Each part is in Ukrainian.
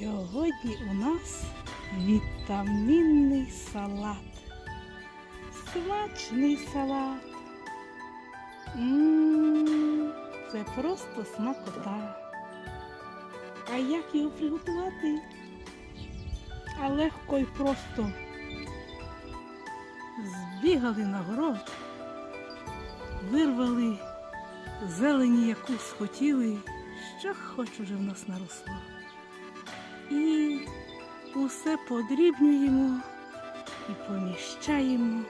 Сьогодні у нас вітамінний салат. Смачний салат. Це просто смакота. А як його приготувати? А легко і просто. Збігали на город, вирвали зелені, яку схотіли, що хоч уже в нас наросло. І усе подрібнюємо і поміщаємо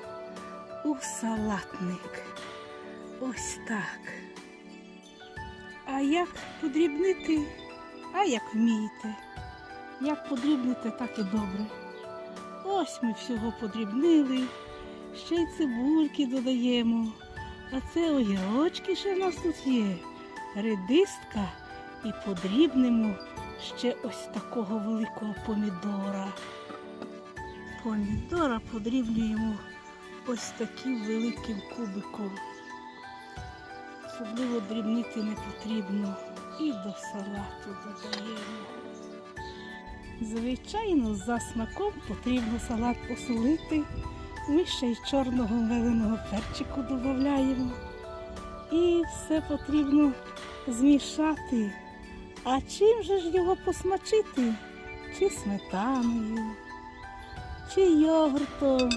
у салатник. Ось так. А як подрібнити? А як вмієте? Як подрібните, так і добре. Ось ми всього подрібнили, ще й цибульки додаємо. А це огірочки ще в нас тут є. Редистка і подрібнемо ще ось такого великого помідора. Помідора подрібнюємо ось таким великим кубиком. Особливо дрібнити не потрібно. І до салату додаємо. Звичайно, за смаком потрібно салат посолити. Ми ще й чорного меленого перчику додаємо. І все потрібно змішати. А чим же ж його посмачити? Чи сметаною, чи йогуртом,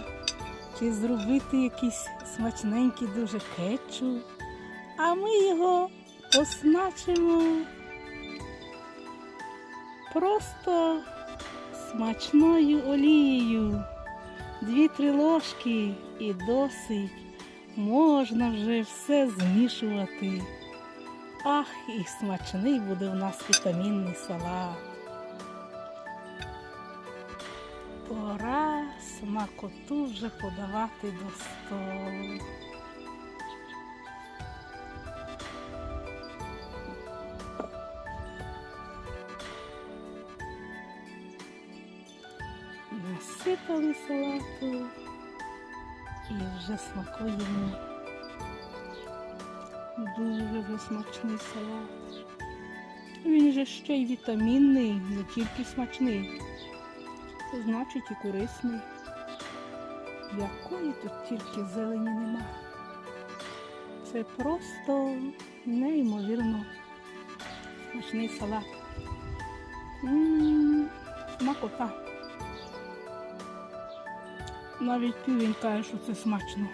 чи зробити якийсь смачненький дуже кетчуп. А ми його посмачимо просто смачною олією. Дві-три ложки і досить. Можна вже все змішувати. Ах, і смачний буде у нас вітамінний салат. Пора смакоту вже подавати до столу. Насипали салату і вже смакуємо. Дуже смачний салат. Він же ще й вітамінний, не тільки смачний, Це значить і корисний. Якої тут тільки зелені нема. Це просто неймовірно смачний салат. М, Смакота. Навіть півень каже, що це смачно.